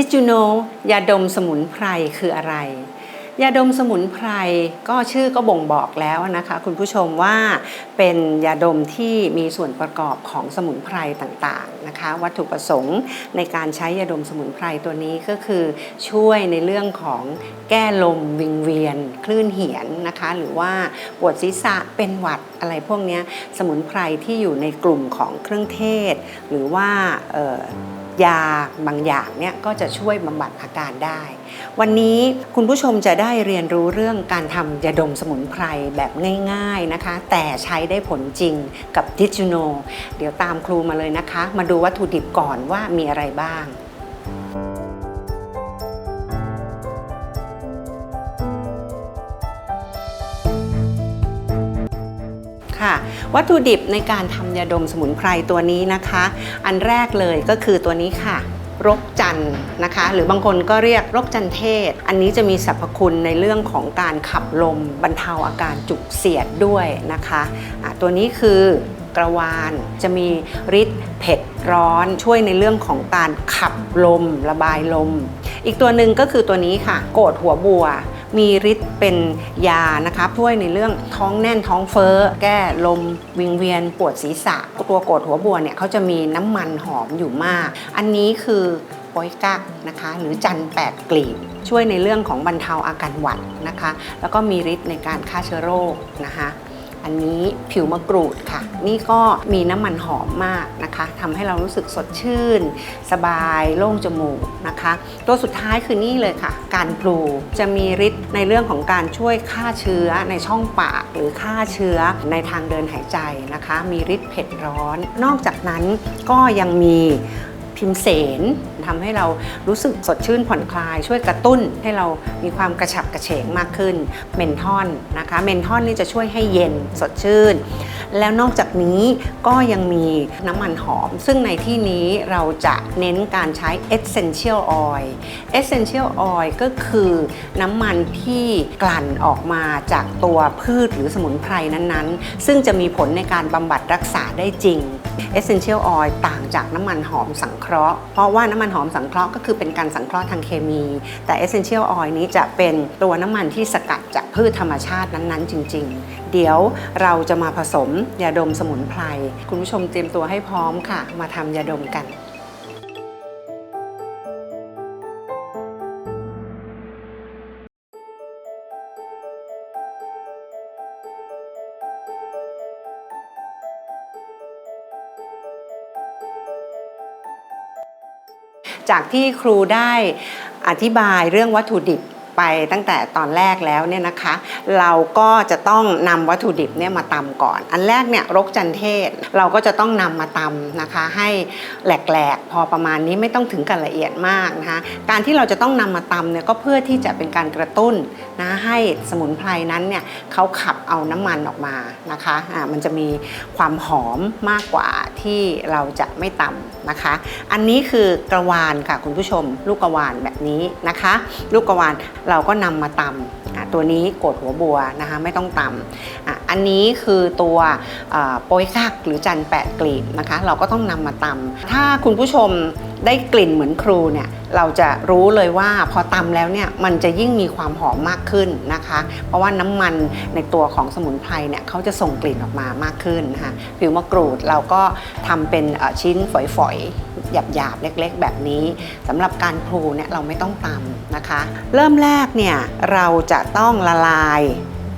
Did you know ยาดมสมุนไพรคืออะไร ยาดมสมุนไพรก็ชื่อก็บ่งบอกแล้วนะคะ คุณผู้ชมว่าเป็นยาดมที่มีส่วนประกอบของสมุนไพรต่างๆนะคะ วัตถุประสงค์ในการใช้ยาดมสมุนไพรตัวนี้ก็คือช่วยในเรื่องของแก้ลมวิงเวียน คลื่นเหียนนะคะ หรือว่าปวดศีรษะเป็นหวัดอะไรพวกนี้สมุนไพรที่อยู่ในกลุ่มของเครื่องเทศ หรือว่า ยาบางอย่างเนี่ยก็จะช่วยบำบัดอาการได้ วันนี้คุณผู้ชมจะได้เรียนรู้เรื่องการทำยาดมสมุนไพรแบบง่ายๆนะคะ แต่ใช้ได้ผลจริงกับดิจูโน เดี๋ยวตามครูมาเลยนะคะ มาดูวัตถุดิบก่อนว่ามีอะไรบ้าง วัตถุดิบในการทำยาดมสมุนไพรตัวนี้นะคะ อันแรกเลยก็คือตัวนี้ค่ะ รกจันนะคะ หรือบางคนก็เรียกรกจันเทศ อันนี้จะมีสรรพคุณในเรื่องของการขับลมบรรเทาอาการจุกเสียดด้วยนะคะะตัวนี้คือกระวานจะมีฤทธิ์เผ็ดร้อนช่วยในเรื่องของการขับลม ระบายลม อีกตัวหนึ่งก็คือตัวนี้ค่ะ โกดหัวบัว มีฤทธิ์เป็นยานะคะช่วยในเรื่องท้องแน่นท้องเฟ้อ แก้ลมวิงเวียนปวดศีรษะ ตัวโกดหัวบัวเนี่ยเขาจะมีน้ำมันหอมอยู่มาก อันนี้คือโปยกักนะคะ หรือจันแปดกลีบช่วยในเรื่องของบรรเทาอาการหวัดนะคะ แล้วก็มีฤทธิ์ในการฆ่าเชื้อโรคนะคะ อันนี้ผิวมะกรูดค่ะ นี่ก็มีน้ำมันหอมมากนะคะทำให้เรารู้สึกสดชื่น สบายโล่งจมูกนะคะ ตัวสุดท้ายคือนี่เลยค่ะ การพลูจะมีฤทธิ์ในเรื่องของการช่วยฆ่าเชื้อในช่องปาก หรือฆ่าเชื้อในทางเดินหายใจนะคะ มีฤทธิ์เผ็ดร้อน นอกจากนั้นก็ยังมีพิมเสน ทำให้เรารู้สึกสดชื่นผ่อนคลาย ช่วยกระตุ้นให้เรามีความกระฉับกระเฉงมากขึ้นเมนทอนนะคะเมนทอนนี่จะช่วยให้เย็นสดชื่น แล้วนอกจากนี้ก็ยังมีน้ำมันหอม ซึ่งในที่นี้เราจะเน้นการใช้ essential oil essential oil ก็คือน้ำมันที่กลั่นออกมาจากตัวพืชหรือสมุนไพรนั้นๆ ซึ่งจะมีผลในการบำบัดรักษาได้จริง essential oil ต่างจากน้ำมันหอมสังเคราะห์ เพราะว่าน้ำมันหอมสังเคราะห์ก็คือเป็นการสังเคราะห์ทางเคมี แต่ essential oil นี้จะเป็นตัวน้ำมันที่สกัดจากพืชธรรมชาตินั้นๆ จริง ๆ เดี๋ยวเราจะมาผสมยาดมสมุนไพร คุณผู้ชมเตรียมตัวให้พร้อมค่ะ มาทำยาดมกัน จากที่ครูได้อธิบายเรื่องวัตถุดิบ ไปตั้งแต่ตอนแรกแล้วเนี่ยนะคะ เราก็จะต้องนำวัตถุดิบเนี่ยมาตำก่อน อันแรกเนี่ยรกจันเทศเราก็จะต้องนำมาตำนะคะ ให้แหลกๆ พอประมาณนี้ไม่ต้องถึงกันละเอียดมากนะคะการที่เราจะต้องนำมาตำเนี่ยก็เพื่อที่จะเป็นการกระตุ้นนะให้สมุนไพรนั้นเนี่ยเขาขับเอาน้ำมันออกมานะคะอ่ามันจะมีความหอมมากกว่าที่เราจะไม่ตำนะคะ อันนี้คือกระวานค่ะคุณผู้ชมลูกกระวานแบบนี้นะคะลูกกวานเราก็นำมาตำตัวนี้โกดหัวบัวนะคะไม่ต้องตำอันนี้คือตัวโป๊ยกักหรือจันแปดกลีบนะคะ เราก็ต้องนำมาตำถ้าคุณผู้ชมได้กลิ่นเหมือนครูเนี่ยเราจะรู้เลยว่าพอตำแล้วเนี่ยมันจะยิ่งมีความหอมมากขึ้นนะคะ เพราะว่าน้ำมันในตัวของสมุนไพรเนี่ยเขาจะส่งกลิ่นออกมามากขึ้นนะคะผิวมะกรูดเราก็ทำเป็นชิ้นฝอยๆ หยาบๆ เล็กๆ แบบนี้สำหรับการพลูเนี่ยเราไม่ต้องตำนะคะ เริ่มแรกเนี่ยเราจะต้องละลาย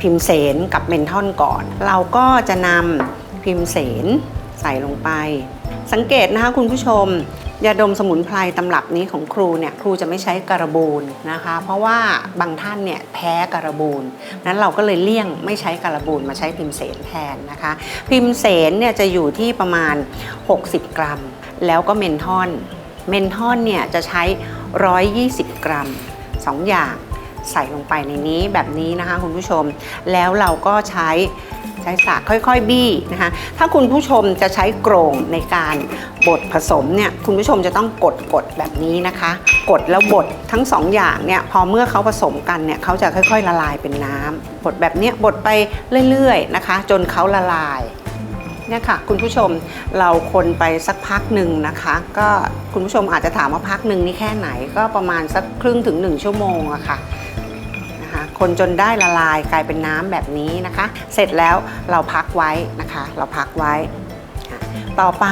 พิมเสนกับเมนทอนก่อน เราก็จะนำพิมเสนใส่ลงไป สังเกตนะคะคุณผู้ชมยาดมสมุนไพรตำรับนี้ของครูเนี่ยครูจะไม่ใช้การบูนนะคะ เพราะว่าบางท่านเนี่ยแพ้การบูนนั้นเราก็เลยเลี่ยงไม่ใช้การบูนมาใช้พิมเสนแทนนะคะ พิมเสนเนี่ยจะอยู่ที่ประมาณ 60 กรัม แล้วก็เมนทอน เมนทอนเนี่ยจะใช้ 120 กรัม 2 อย่างใส่ลงไปในนี้แบบนี้นะคะคุณผู้ชม แล้วเราก็ใช้ใช้สากค่อยๆบี้นะคะ ถ้าคุณผู้ชมจะใช้โกรงในการบดผสมเนี่ยคุณผู้ชมจะต้องกดกดแบบนี้นะคะ กดแล้วบดทั้งสองอย่างเนี่ยพอเมื่อเขาผสมกันเนี่ยเขาจะค่อยๆละลายเป็นน้ำบดแบบเนี้ยบดไปเรื่อยๆนะคะ จนเขาละลาย เนี่ยค่ะคุณผู้ชมเราคนไปสักพักหนึ่งนะคะ ก็คุณผู้ชมอาจจะถามว่าพักหนึ่งนี่แค่ไหน ก็ประมาณสักครึ่งถึง 1 ชั่วโมงอะค่ะนะคะ คนจนได้ละลายกลายเป็นน้ำแบบนี้นะคะ เสร็จแล้วเราพักไว้นะคะ เราพักไว้ ต่อไป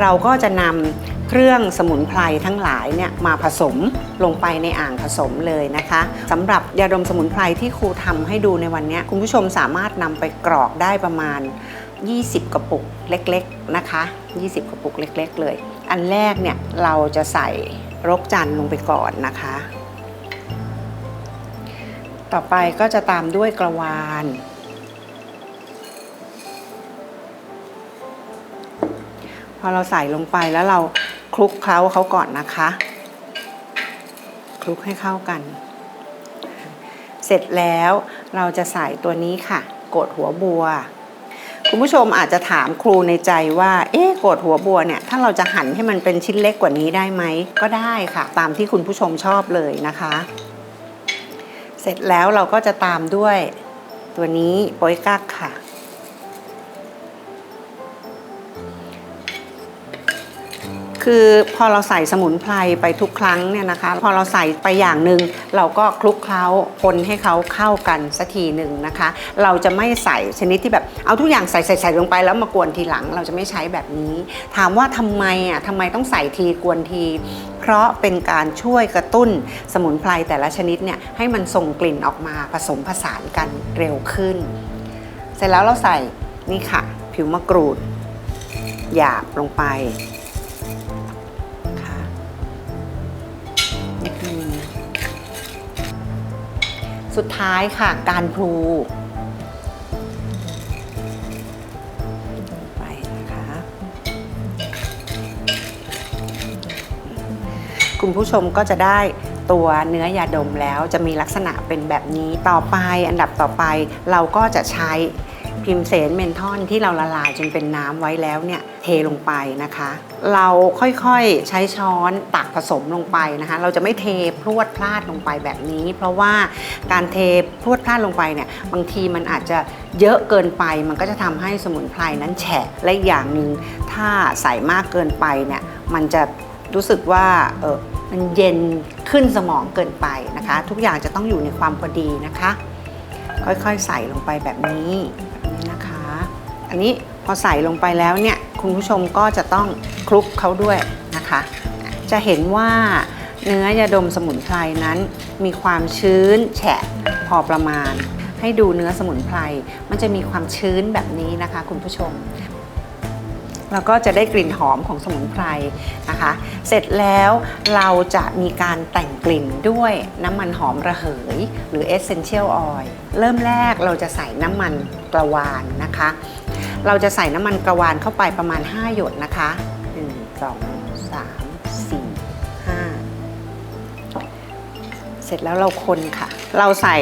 เราก็จะนำ เครื่องสมุนไพรทั้งหลายเนี่ยมาผสมลงไปในอ่างผสมเลยนะคะสำหรับยาดมสมุนไพรที่ครูทำให้ดูในวันนี้คุณผู้ชมสามารถนำไปกรอกได้ประมาณ 20 กระปุกเล็กๆนะคะ 20 กระปุกเล็ก ๆ เลย อันแรกเนี่ยเราจะใส่รกจันลงไปก่อนนะคะ ต่อไปก็จะตามด้วยกระวานพอเราใส่ลงไปแล้วเรา คลุกเคล้าเขาก่อนนะคะ คลุกให้เข้ากัน เสร็จแล้วเราจะใส่ตัวนี้ค่ะโกดหัวบัว คุณผู้ชมอาจจะถามครูในใจว่า เอ๊ะโกดหัวบัวเนี่ย ถ้าเราจะหั่นให้มันเป็นชิ้นเล็กกว่านี้ได้ไหม ก็ได้ค่ะ ตามที่คุณผู้ชมชอบเลยนะคะ เสร็จแล้วเราก็จะตามด้วย ตัวนี้โป๊ยกักค่ะ คือพอเราใส่สมุนไพรไปทุกครั้งเนี่ยนะคะ พอเราใส่ไปอย่างหนึ่งเราก็คลุกเคล้าคนให้เขาเข้ากันสักทีหนึ่งนะคะ เราจะไม่ใส่ชนิดที่แบบเอาทุกอย่างใส่ใส่ใส่ลงไปแล้วมากวนทีหลังเราจะไม่ใช้แบบนี้ ถามว่าทำไมอะทำไมต้องใส่ทีกวนที เพราะเป็นการช่วยกระตุ้นสมุนไพรแต่ละชนิดเนี่ยให้มันส่งกลิ่นออกมาผสมผสานกันเร็วขึ้น เสร็จแล้วเราใส่นี่ค่ะ ผิวมะกรูดหยาบลงไป สุดท้ายค่ะ การพลูไปนะคะคุณผู้ชมก็จะได้ตัวเนื้อยาดมแล้วจะมีลักษณะเป็นแบบนี้ต่อไปอันดับต่อไปเราก็จะใช้ พิมเสนเมนทอนที่เราละลายจนเป็นน้ำไว้แล้วเนี่ยเทลงไปนะคะ เราค่อยๆใช้ช้อนตักผสมลงไปนะคะ เราจะไม่เทพรวดพลาดลงไปแบบนี้ เพราะว่าการเทพรวดพลาดลงไปเนี่ยบางทีมันอาจจะเยอะเกินไป มันก็จะทำให้สมุนไพรนั้นแฉะและอย่างหนึ่งถ้าใส่มากเกินไปเนี่ยมันจะรู้สึกว่าเออมันเย็นขึ้นสมองเกินไปนะคะ ทุกอย่างจะต้องอยู่ในความพอดีนะคะ ค่อยๆใส่ลงไปแบบนี้ อันนี้พอใส่ลงไปแล้วเนี่ยคุณผู้ชมก็จะต้องคลุกเขาด้วยนะคะ จะเห็นว่าเนื้อยาดมสมุนไพรนั้น มีความชื้นแฉะพอประมาณ ให้ดูเนื้อสมุนไพรมันจะมีความชื้นแบบนี้นะคะ คุณผู้ชม แล้วก็จะได้กลิ่นหอมของสมุนไพรนะคะ เสร็จแล้วเราจะมีการแต่งกลิ่นด้วยน้ำมันหอมระเหย หรือ Essential Oil เริ่มแรกเราจะใส่น้ำมันกระวานนะคะ เราจะใส่น้ำมันกระวานเข้าไปประมาณ 5 หยดนะคะ 1 2 3 4 5 เสร็จแล้วเราคนค่ะ เราใส่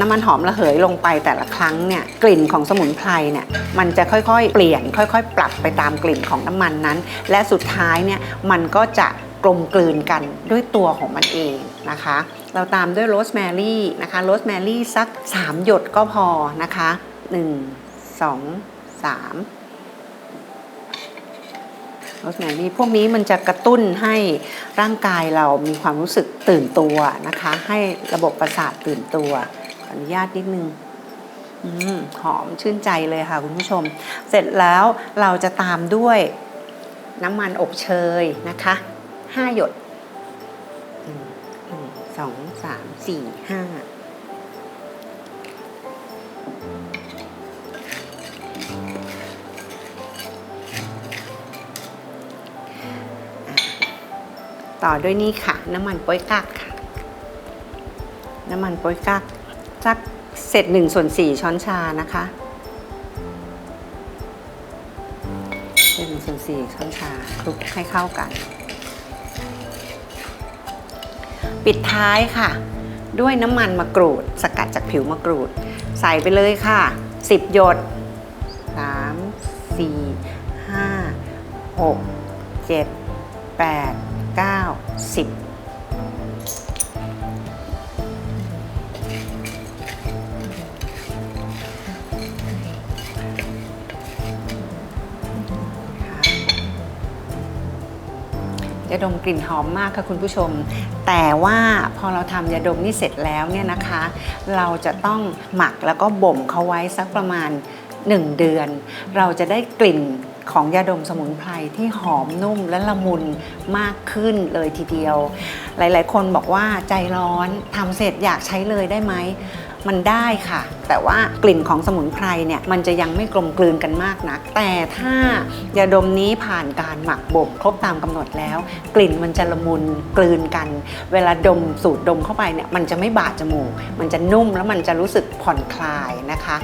น้ำมันหอมระเหยลงไปแต่ละครั้งเนี่ยกลิ่นของสมุนไพรเนี่ยมันจะค่อยๆ เปลี่ยน ค่อยๆ ปรับไปตามกลิ่นของน้ำมันนั้น และสุดท้ายเนี่ยมันก็จะกลมกลืนกันด้วยตัวของมันเองนะคะ เราตามด้วยโรสแมรี่นะคะ โรสแมรี่สัก 3 หยดก็พอนะคะ1สอง สามโรสแมรี่พวกนี้มันจะกระตุ้นให้ร่างกายเรามีความรู้สึกตื่นตัวนะคะ ให้ระบบประสาทตื่นตัวขออนุญาตนิดนึงอหอมชื่นใจเลยค่ะคุณผู้ชม เสร็จแล้วเราจะตามด้วยน้ำมันอบเชยนะคะห้าหยดหนึ่งสองสามสี่ห้า ต่อด้วยนี่ค่ะ น้ำมันโป๊ยกักค่ะ น้ำมันโป๊ยกักสักเศษหนึ่งส่วนสี่ช้อนชานะคะเศษหนึ่งส่วนสี่ช้อนชาคลุกให้เข้ากัน ปิดท้ายค่ะ ด้วยน้ำมันมะกรูด สกัดจากผิวมะกรูด ใส่ไปเลยค่ะ 10 หยด 3 4 5 6 7 8 9 10ยาดมกลิ่นหอมมากค่ะคุณผู้ชม แต่ว่าพอเราทำยาดมนี่เสร็จแล้วเนี่ยนะคะ เราจะต้องหมักแล้วก็บ่มเขาไว้สักประมาณ 1 เดือน เราจะได้กลิ่น ของยาดมสมุนไพรที่หอมนุ่มและละมุนมากขึ้นเลยทีเดียว หลาย ๆ คนบอกว่าใจร้อนทำเสร็จอยากใช้เลยได้ไหม มันได้ค่ะ แต่ว่ากลิ่นของสมุนไพรเนี่ยมันจะยังไม่กลมกลืนกันมากนัก แต่ถ้ายาดมนี้ผ่านการหมักบ่มครบตามกำหนดแล้ว กลิ่นมันจะละมุนกลืนกัน เวลาดมสูดดมเข้าไปเนี่ยมันจะไม่บาดจมูก มันจะนุ่มแล้วมันจะรู้สึกผ่อนคลายนะคะ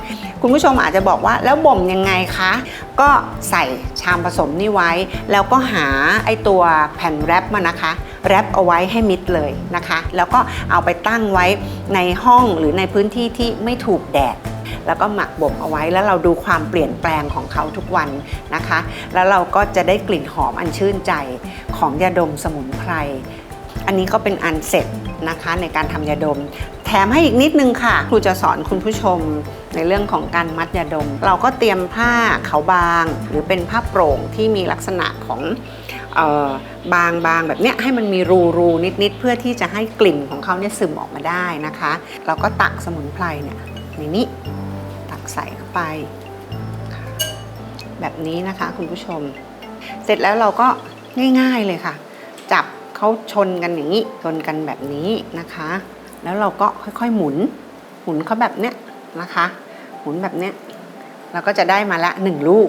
คุณผู้ชมอาจจะบอกว่าแล้วบ่มยังไงคะ ก็ใส่ ชามผสมนี่ไว้ แล้วก็หาไอตัวแผ่นแรปมานะคะแรปเอาไว้ให้มิดเลยนะคะ แล้วก็เอาไปตั้งไว้ในห้องหรือในพื้นที่ที่ไม่ถูกแดดแล้วก็หมักบ่มเอาไว้แล้วเราดูความเปลี่ยนแปลงของเขาทุกวันนะคะ แล้วเราก็จะได้กลิ่นหอมอันชื่นใจของยาดมสมุนไพร อันนี้ก็เป็นอันเสร็จนะคะในการทำยาดม แถมให้อีกนิดนึงค่ะ ครูจะสอนคุณผู้ชม ในเรื่องของการมัดยาดม เราก็เตรียมผ้าขาวบาง หรือเป็นผ้าโปร่งที่มีลักษณะของเออบางบางแบบเนี้ยให้มันมีรูรูนิดนิดๆเพื่อที่จะให้กลิ่นของเขาเนี่ยซึมออกมาได้นะคะ เราก็ตักสมุนไพรเนี่ยในนี้ตักใส่เข้าไป แบบนี้นะคะคุณผู้ชม เสร็จแล้วเราก็ง่ายๆเลยค่ะ จับเขาชนกันอย่างนี้ชนกันแบบนี้นะคะ แล้วเราก็ค่อยๆหมุน หมุนเขาแบบเนี้ย นะคะหมุนแบบเนี้ยเราก็จะได้มาละหนึ่งลูก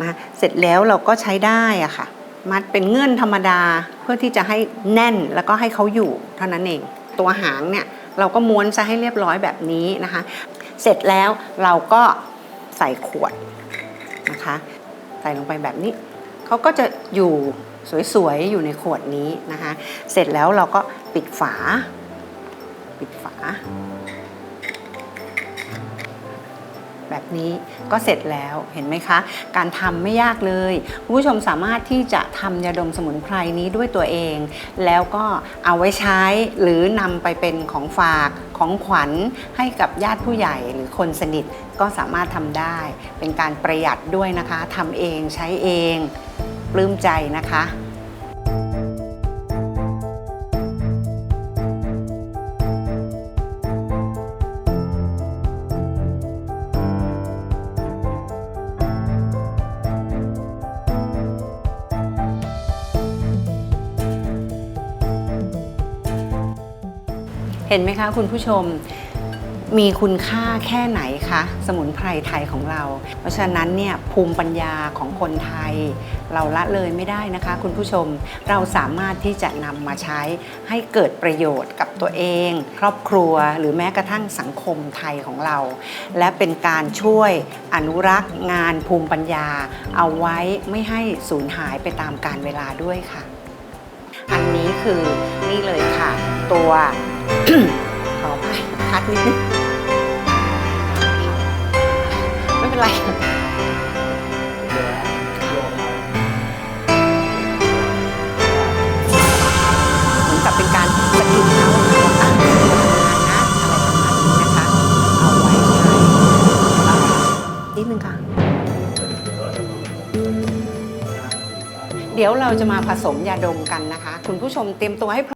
นะเสร็จแล้วเราก็ใช้ได้อะค่ะ มัดเป็นเงื่อนธรรมดาเพื่อที่จะให้แน่นแล้วก็ให้เขาอยู่เท่านั้นเอง ตัวหางเนี่ยเราก็ม้วนซะให้เรียบร้อยแบบนี้นะคะ เสร็จแล้วเราก็ใส่ขวดนะคะ ใส่ลงไปแบบนี้เขาก็จะอยู่สวยๆอยู่ในขวดนี้นะคะ เสร็จแล้วเราก็ปิดฝา ปิดฝา แบบนี้ก็เสร็จแล้วเห็นไหมคะ การทำไม่ยากเลยคุณผู้ชมสามารถที่จะทำยาดมสมุนไพรนี้ด้วยตัวเอง แล้วก็เอาไว้ใช้หรือนำไปเป็นของฝากของขวัญให้กับญาติผู้ใหญ่หรือคนสนิทก็สามารถทำได้ เป็นการประหยัดด้วยนะคะทำเองใช้เองปลื้มใจนะคะ เห็นไหมคะคุณผู้ชมมีคุณค่าแค่ไหนคะสมุนไพรไทยของเรา เพราะฉะนั้นเนี่ยภูมิปัญญาของคนไทย เราละเลยไม่ได้นะคะ คุณผู้ชมเราสามารถที่จะนำมาใช้ให้เกิดประโยชน์กับตัวเอง ครอบครัวหรือแม้กระทั่งสังคมไทยของเรา และเป็นการช่วยอนุรักษ์งานภูมิปัญญา เอาไว้ไม่ให้สูญหายไปตามกาลเวลาด้วยค่ะ อันนี้คือนี่เลยค่ะ ตัว ขอไปคัดนิดนึงไม่เป็นไรเหมือนกับเป็นการกิดเขาอะทำงานนะอะไรประมาณนี้นะคะ เอาไว้ใช้นิดนึงค่ะ เดี๋ยวเราจะมาผสมยาดมกันนะคะ คุณผู้ชมเตรียมตัวให้พร้อม